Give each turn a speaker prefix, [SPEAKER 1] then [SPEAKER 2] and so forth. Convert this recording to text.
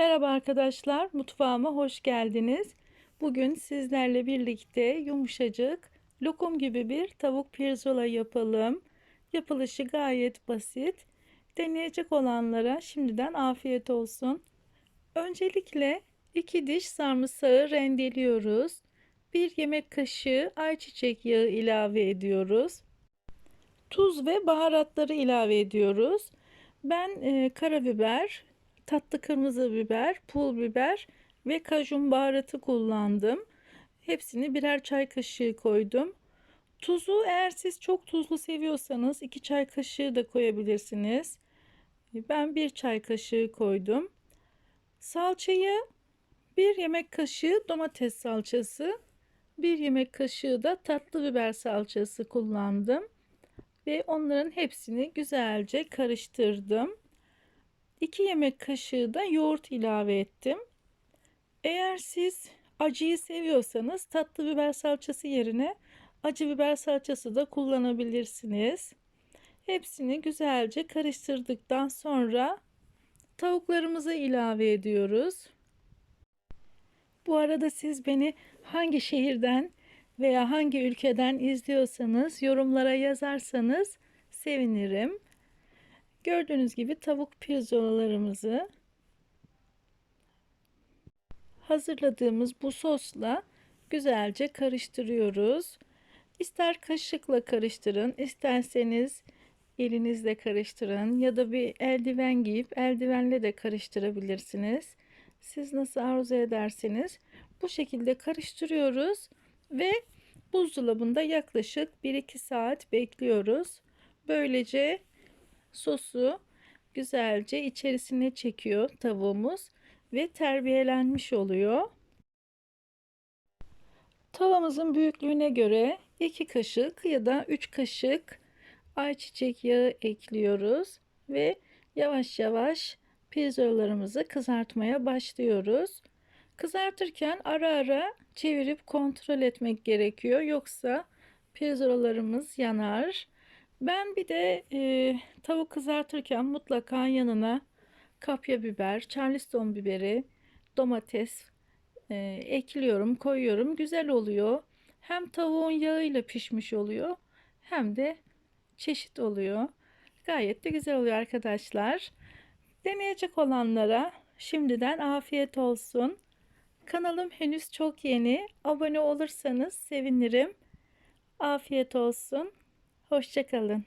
[SPEAKER 1] Merhaba arkadaşlar, mutfağıma hoş geldiniz. Bugün sizlerle birlikte yumuşacık, lokum gibi bir tavuk pirzola yapalım. Yapılışı gayet basit. Deneyecek olanlara şimdiden afiyet olsun. Öncelikle 2 diş sarımsağı rendeliyoruz. 1 yemek kaşığı ayçiçek yağı ilave ediyoruz. Tuz ve baharatları ilave ediyoruz. Ben e, karabiber, tatlı kırmızı biber, pul biber ve kajun baharatı kullandım. Hepsini birer çay kaşığı koydum. Tuzu eğer siz çok tuzlu seviyorsanız 2 çay kaşığı da koyabilirsiniz. Ben 1 çay kaşığı koydum. Salçayı 1 yemek kaşığı domates salçası, 1 yemek kaşığı da tatlı biber salçası kullandım ve onların hepsini güzelce karıştırdım. 2 yemek kaşığı da yoğurt ilave ettim. Eğer siz acıyı seviyorsanız tatlı biber salçası yerine acı biber salçası da kullanabilirsiniz. Hepsini güzelce karıştırdıktan sonra tavuklarımızı ilave ediyoruz. Bu arada siz beni hangi şehirden veya hangi ülkeden izliyorsanız yorumlara yazarsanız sevinirim. Gördüğünüz gibi tavuk pirzolalarımızı hazırladığımız bu sosla güzelce karıştırıyoruz. İster kaşıkla karıştırın, isterseniz elinizle karıştırın ya da bir eldiven giyip eldivenle de karıştırabilirsiniz. Siz nasıl arzu ederseniz bu şekilde karıştırıyoruz ve buzdolabında yaklaşık 1-2 saat bekliyoruz. Böylece sosu güzelce içerisine çekiyor tavuğumuz ve terbiyelenmiş oluyor. Tavamızın büyüklüğüne göre 2 kaşık ya da 3 kaşık ayçiçek yağı ekliyoruz ve yavaş yavaş pirzolalarımızı kızartmaya başlıyoruz. Kızartırken ara ara çevirip kontrol etmek gerekiyor. Yoksa pirzolalarımız yanar. Ben bir de e, tavuk kızartırken mutlaka yanına kapya biber, charleston biberi, domates e, ekliyorum, koyuyorum. Güzel oluyor. Hem tavuğun yağıyla pişmiş oluyor hem de çeşit oluyor. Gayet de güzel oluyor arkadaşlar. Deneyecek olanlara şimdiden afiyet olsun. Kanalım henüz çok yeni. Abone olursanız sevinirim. Afiyet olsun. Hoşçakalın.